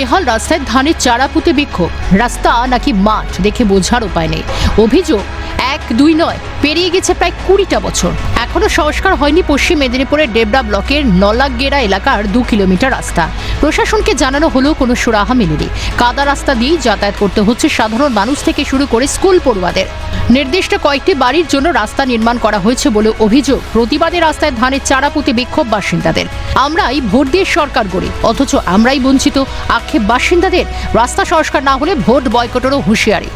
বেহাল রাস্তায় ধানের চারা পুঁতে বিক্ষোভ। রাস্তা নাকি মাঠ দেখে বোঝার উপায় নেই। অভিযোগ এক দুই নয়। পেরিয়ে গেছে প্রায় কুড়িটা বছর। এখনও সংস্কার হয়নি পশ্চিম মেদিনীপুরের ডেবরা ব্লকের নলাগেরা এলাকার দু কিলোমিটার রাস্তা। প্রশাসনকে জানানো হলেও কোনো সুরাহা মেলেনি। কাদা রাস্তা দিয়েই যাতায়াত করতে হচ্ছে সাধারণ মানুষ থেকে শুরু করে স্কুল পড়ুয়াদের। নির্দিষ্ট কয়েকটি বাড়ির জন্য রাস্তা নির্মাণ করা হয়েছে বলে অভিযোগ প্রতিবাদে রাস্তায় ধানের চারা পুঁতে বিক্ষোভ বাসিন্দাদের। আমরাই ভোট দিয়ে সরকার গড়ি, অথচ আমরাই বঞ্চিত। আক্ষেপ বাসিন্দাদের। রাস্তা সংস্কার না হলে ভোট বয়কটেরও হুঁশিয়ারি।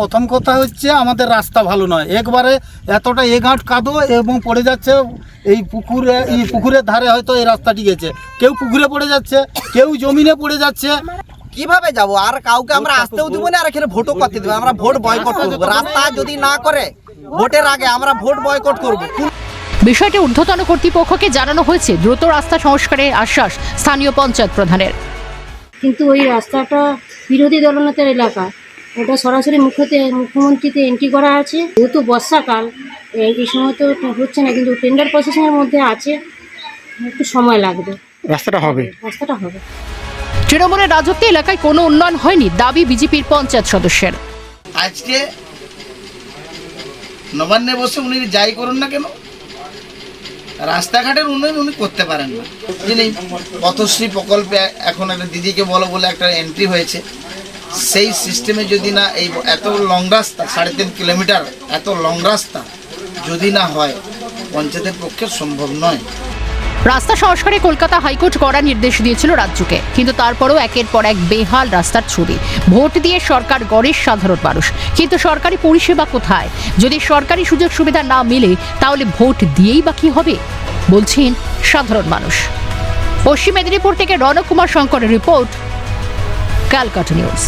প্রথম কথা হচ্ছে আমাদের রাস্তা ভালো নয়। একবারে এতটা এগাঁট কাদো এবং পড়ে যাচ্ছে এই পুকুরে এই পুকুরের ধারে হয়তো এই রাস্তাটি গেছে। কেউ পুকুরে পড়ে যাচ্ছে কেউ জমিনে পড়ে যাচ্ছে। কীভাবে যাব? আর কাউকে আমরা আসতেও দিব না আর এখানে ভোটও করতে দেবো আমরা ভোট বয়কট করব। রাস্তা যদি না করে ভোটের আগে আমরা ভোট বয়কট করব। বিষয়টি ঊর্ধ্বতন কর্তৃপক্ষকে জানানো হয়েছে। দ্রুত রাস্তা সংস্কারের আশ্বাস স্থানীয় পঞ্চায়েত প্রধানের। কিন্তু ওই রাস্তাটা বিরোধী দলনেতার এলাকা। ওটা সরাসরি মুখ্যতে মুখ্যমন্ত্রীতে এন্ট্রি করা আছে। যেহেতু বর্ষাকাল এই সময় তো হচ্ছে না কিন্তু টেন্ডার প্রসেসিংয়ের মধ্যে আছে। একটু সময় লাগবে। রাস্তাটা হবে। রাস্তাটা হবে। তৃণমূলের রাজত্বে এলাকায় কোনো উন্নয়ন হয়নি দাবি বিজেপির পঞ্চায়েত সদস্যের। আজকে নবান্নে বসে উনি যাই করুন না কেন রাস্তাঘাটের উন্নয়ন উনি করতে পারেন না। যিনি পথশ্রী প্রকল্পে এখন একটা দিদিকে বলো বলে একটা এন্ট্রি হয়েছে। সেই সিস্টেমে যদি না এই এত লং রাস্তা, সাড়ে তিন কিলোমিটার এত লং রাস্তা যদি না হয়, পঞ্চায়েতের পক্ষে সম্ভব নয়। রাস্তা সংস্কারে কলকাতা হাইকোর্ট করার নির্দেশ দিয়েছিল রাজ্যকে, কিন্তু তারপরও একের পর এক বেহাল রাস্তার ছবি। ভোট দিয়ে সরকার গড়ের সাধারণ মানুষ। কিন্তু সরকারি পরিষেবা কোথায়? যদি সরকারি সুযোগ সুবিধা না মিলে, তাহলে ভোট দিয়েই বা কি হবে? বলছেন সাধারণ মানুষ। পশ্চিম মেদিনীপুর থেকে রণকুমার শঙ্করের রিপোর্ট ক্যালকাটা নিউজ